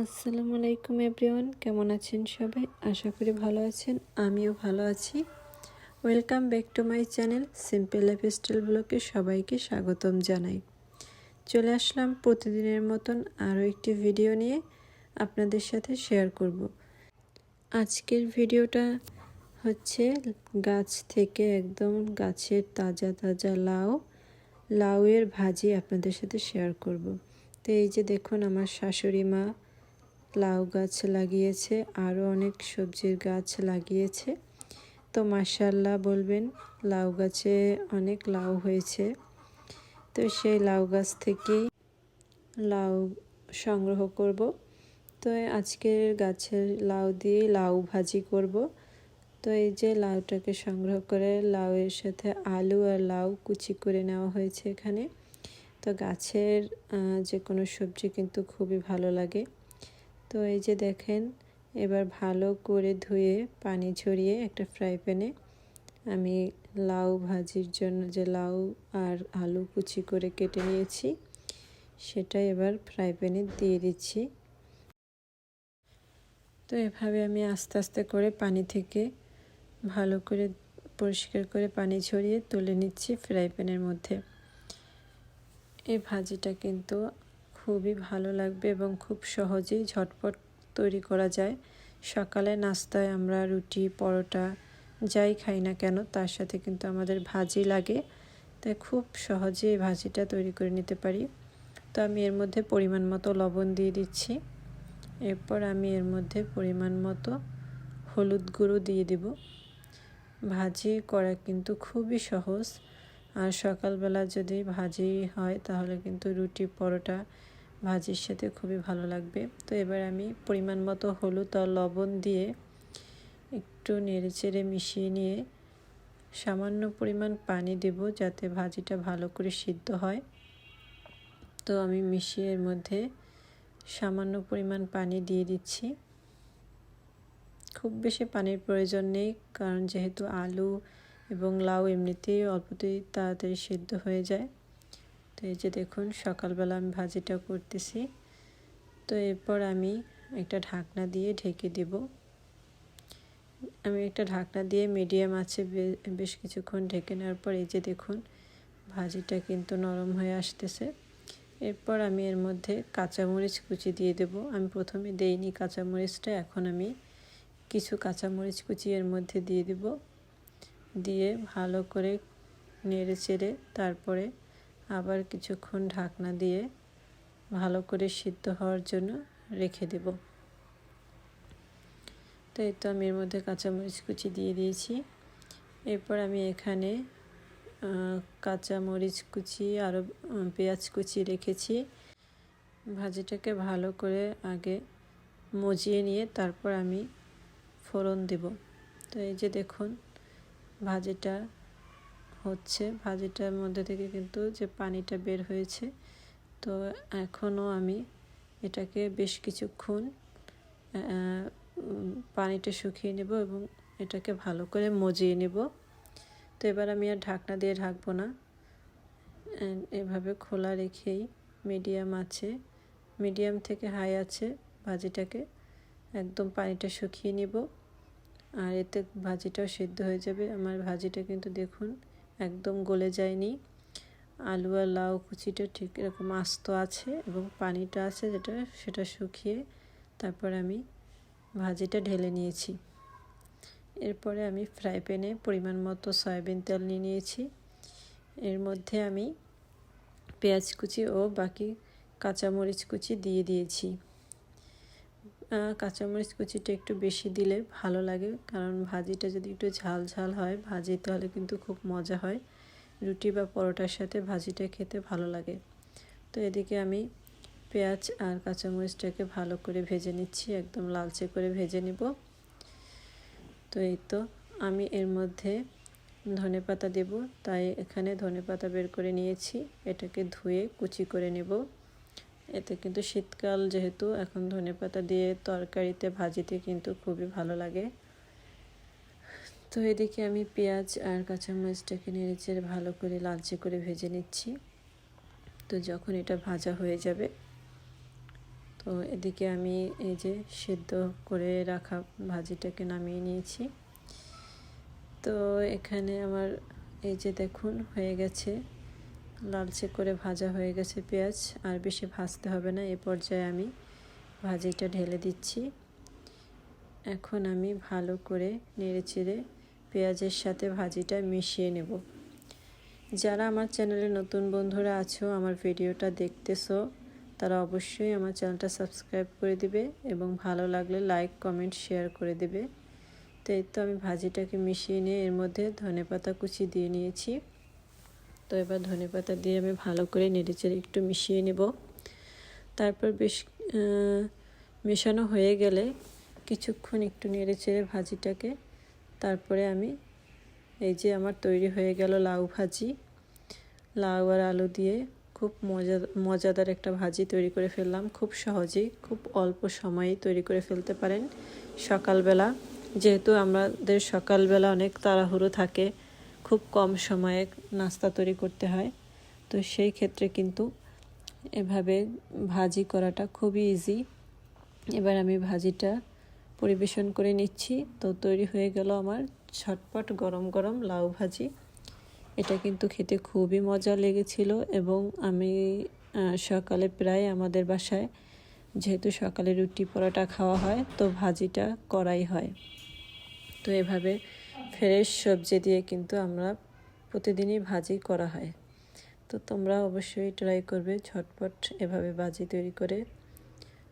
আসসালামু আলাইকুম এভরিওয়ান, কেমন আছেন সবাই? আশা করি ভালো আছেন, আমিও ভালো আছি। Welcome back to my channel simple lifestyle ব্লগে সবাইকে স্বাগতম জানাই। চলে আসলাম প্রতিদিনের মতন আরও একটি ভিডিও নিয়ে আপনাদের সাথে শেয়ার করব। আজকের ভিডিওটা হচ্ছে গাছ থেকে একদম গাছের তাজা তাজা লাউ, লাউয়ের ভাজি আপনাদের সাথে শেয়ার করব। তো এই যে দেখুন আমার শাশুড়ি মা লাউ গাছ লাগিয়েছে, আরও অনেক সবজির গাছ লাগিয়েছে। তো মাসাল্লাহ বলবেন, লাউ গাছে অনেক লাউ হয়েছে। তো সেই লাউ গাছ থেকেই লাউ সংগ্রহ করব। তো আজকের গাছের লাউ দিয়ে লাউ ভাজি করব। তো এই যে লাউটাকে সংগ্রহ করে লাউয়ের সাথে আলু আর লাউ কুচি করে নেওয়া হয়েছে এখানে। তো গাছের যে কোনো সবজি কিন্তু খুবই ভালো লাগে। তো এই যে দেখেন, এবার ভালো করে ধুয়ে পানি ঝরিয়ে একটা ফ্রাই প্যানে আমি লাউ ভাজির জন্য যে লাউ আর আলু কুচি করে কেটে নিয়েছি, সেটা এবার ফ্রাই প্যানে দিয়ে দিচ্ছি। তো এভাবে আমি আস্তে আস্তে করে পানি থেকে ভালো করে পরিষ্কার করে পানি ঝরিয়ে তুলে নিচ্ছি ফ্রাই প্যানের মধ্যে। এই ভাজিটা কিন্তু খুবই ভালো লাগবে এবং খুব সহজেই ঝটপট তৈরি করা যায়। সকালে নাস্তায় আমরা রুটি, পরোটা যাই খাই না কেন, তার সাথে কিন্তু আমাদের ভাজি লাগে। তাই খুব সহজে এই ভাজিটা তৈরি করে নিতে পারি। তো আমি এর মধ্যে পরিমাণ মতো লবণ দিয়ে দিচ্ছি। এরপর আমি এর মধ্যে পরিমাণ মতো হলুদ গুঁড়ো দিয়ে দিব। ভাজি করা কিন্তু খুবই সহজ। আর সকালবেলা যদি ভাজি হয়, তাহলে কিন্তু রুটি, পরোটা ভাজির সাথে খুবই ভালো লাগবে। তো এবার আমি পরিমাণ মতো হলুদ আর লবণ দিয়ে একটু নেড়েচেড়ে মিশিয়ে নিয়ে সামান্য পরিমাণ পানি দেব যাতে ভাজিটা ভালো করে সিদ্ধ হয়। তো আমি মিশিয়ে এর মধ্যে সামান্য পরিমাণ পানি দিয়ে দিচ্ছি। খুব বেশি পানির প্রয়োজন নেই, কারণ যেহেতু আলু এবং লাউ এমনিতেই অল্পতেই তাড়াতাড়ি সিদ্ধ হয়ে যায়। তো এই যে দেখুন, সকালবেলা আমি ভাজিটা করতেছি। তো এরপর আমি একটা ঢাকনা দিয়ে ঢেকে দেব। আমি একটা ঢাকনা দিয়ে মিডিয়াম আছে বেশ কিছুক্ষণ ঢেকে নেওয়ার পর এই যে দেখুন, ভাজিটা কিন্তু নরম হয়ে আসতেছে। এরপর আমি এর মধ্যে কাঁচামরিচ কুচি দিয়ে দেব। আমি প্রথমে দেইনি কাঁচামরিচটা, এখন আমি কিছু কাঁচামরিচ কুচি এর মধ্যে দিয়ে দেব। দিয়ে ভালো করে নেড়ে চেড়ে তারপরে আবার কিছুক্ষণ ঢাকনা দিয়ে ভালো করে সিদ্ধ হওয়ার জন্য রেখে দেব। তো এই তো আমি এর মধ্যে কাঁচামরিচ কুচি দিয়ে দিয়েছি। এরপর আমি এখানে কাঁচামরিচ কুচি আরও পেঁয়াজ কুচি রেখেছি। ভাজিটাকে ভালো করে আগে মজিয়ে নিয়ে তারপর আমি ফোড়ন দেব। তো এই যে দেখুন, ভাজিটা হচ্ছে ভাজিটার মধ্যে থেকে কিন্তু যে পানিটা বের হয়েছে। তো এখনও আমি এটাকে বেশ কিছুক্ষণ পানিটা শুকিয়ে নেব এবং এটাকে ভালো করে মজিয়ে নেব। তো এবার আমি আর ঢাকনা দিয়ে ঢাকবো না। এভাবে খোলা রেখেই মিডিয়াম আছে, মিডিয়াম থেকে হাই আছে ভাজিটাকে। একদম পানিটা শুকিয়ে নিব। আর এতে ভাজিটাও সিদ্ধ হয়ে যাবে। আমার ভাজিটা কিন্তু দেখুন একদম গলে যায়নি। আলু আর লাউ কুচিটা ঠিক এরকম আস্ত আছে এবং পানিটা আছে যেটা, সেটা শুকিয়ে তারপর আমি ভাজিটা ঢেলে নিয়েছি। এরপরে আমি ফ্রাই প্যানে পরিমাণ মতো সয়াবিন তেল নিয়ে নিয়েছি। এর মধ্যে আমি পেঁয়াজ কুচি ও বাকি কাঁচামরিচ কুচি দিয়ে দিয়েছি। কাঁচামরিচ কুচিটা একটু বেশি দিলে ভালো লাগে। কারণ ভাজিটা যদি একটু ঝাল ঝাল হয়, ভাজি তাহলে কিন্তু খুব মজা হয়। রুটি বা পরোটার সাথে ভাজিটা খেতে ভালো লাগে। তো এদিকে আমি পেঁয়াজ আর কাঁচামরিচটাকে ভালো করে ভেজে নিচ্ছি, একদম লালচে করে ভেজে নিব। তো এই তো, আমি এর মধ্যে ধনে পাতা দেব। তাই এখানে ধনে পাতা বের করে নিয়েছি। এটাকে ধুয়ে কুচি করে নেব। এতে কিন্তু শীতকাল যেহেতু, এখন ধনে পাতা দিয়ে তরকারিতে, ভাজিতে কিন্তু খুবই ভালো লাগে। তো এদিকে আমি পেঁয়াজ আর কাঁচামরিচটাকে নেড়েচেড়ে ভালো করে লালচে করে ভেজে নিচ্ছি। তো যখন এটা ভাজা হয়ে যাবে, তো এদিকে আমি এই যে সিদ্ধ করে রাখা ভাজিটাকে নামিয়ে নিয়েছি। তো এখানে আমার এই যে দেখুন, হয়ে গেছে লালচে করে ভাজা হয়ে গেছে পেঁয়াজ, আর বেশি ভাজতে হবে না, এ পর্যায়ে আমি ভাজিটা ঢেলে দিচ্ছি। এখন আমি ভালো করে নেড়ে চেড়ে পেঁয়াজের সাথে ভাজিটা মিশিয়ে নেব। যারা আমার চ্যানেলে নতুন বন্ধুরা আছো, আমার ভিডিওটা দেখতেছো, তারা অবশ্যই আমার চ্যানেলটা সাবস্ক্রাইব করে দিবে এবং ভালো লাগলে লাইক, কমেন্ট, শেয়ার করে দেবে। তো এই তো আমি ভাজিটাকে মিশিয়ে নিয়ে এর মধ্যে ধনে পাতা কুচি দিয়ে নিয়েছি। তো এবার ধনে পাতা দিয়ে আমি ভালো করে নেড়েচেড়ে একটু মিশিয়ে নেব। তারপর বেশ মেশানো হয়ে গেলে কিছুক্ষণ একটু নেড়েচেড়ে ভাজিটাকে, তারপরে আমি এই যে আমার তৈরি হয়ে গেল লাউ ভাজি, লাউ আর আলু দিয়ে খুব মজা, মজাদার একটা ভাজি তৈরি করে ফেললাম। খুব সহজেই, খুব অল্প সময়ে তৈরি করে ফেলতে পারেন সকালবেলা। যেহেতু আমাদের সকালবেলা অনেক তাড়াহুড়ো থাকে খুব কম সময়ে নাস্তা তৈরি করতে হয়। তো সেই ক্ষেত্রে কিন্তু এভাবে ভাজি করাটা খুবই ইজি এবার আমি ভাজিটা পরিবেশন করে নিচ্ছি। তো তৈরি হয়ে গেল আমার ছটপট গরম গরম লাউ ভাজি। এটা কিন্তু খেতে খুবই মজা লেগেছিল এবং আমি সকালে প্রায় আমাদের বাসায় যেহেতু সকালে রুটি পরোটা খাওয়া হয়, তো ভাজিটা করাই হয়। তো এভাবে ফ্রেশ সবজি দিয়ে কিন্তু আমরা প্রতিদিনই ভাজি করা হয়। তো তোমরা অবশ্যই ট্রাই করবে, ঝটপট এভাবে ভাজি তৈরি করে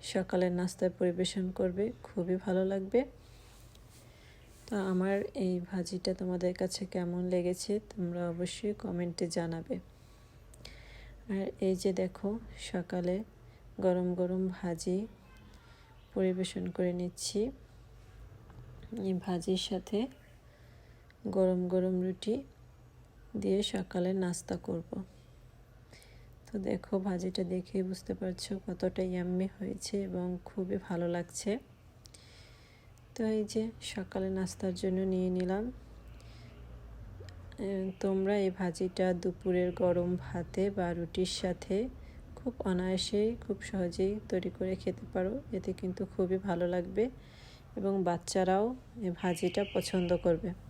সকালের নাস্তায় পরিবেশন করবে, খুবই ভালো লাগবে। তো আমার এই ভাজিটা তোমাদের কাছে কেমন লেগেছে তোমরা অবশ্যই কমেন্টে জানাবে। আর এই যে দেখো, সকালে গরম গরম ভাজি পরিবেশন করে নিচ্ছি। এই ভাজির সাথে গরম গরম রুটি দিয়ে সকালে নাস্তা করব। তো দেখো, ভাজিটা দেখেই বুঝতে পারছ কতটা ইয়াম্মি হয়েছে এবং খুবই ভালো লাগছে। তো এই যে সকালে নাস্তার জন্য নিয়ে নিলাম। তোমরা এই ভাজিটা দুপুরের গরম ভাতে বা রুটির সাথে খুব অনায়াসেই খুব সহজেই তৈরি করে খেতে পারো। এতে কিন্তু খুবই ভালো লাগবে এবং বাচ্চারাও এই ভাজিটা পছন্দ করবে।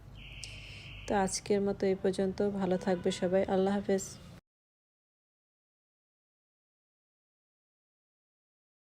তো আজকের মতো এই পর্যন্ত। ভালো থাকবে সবাই। আল্লাহ হাফেজ।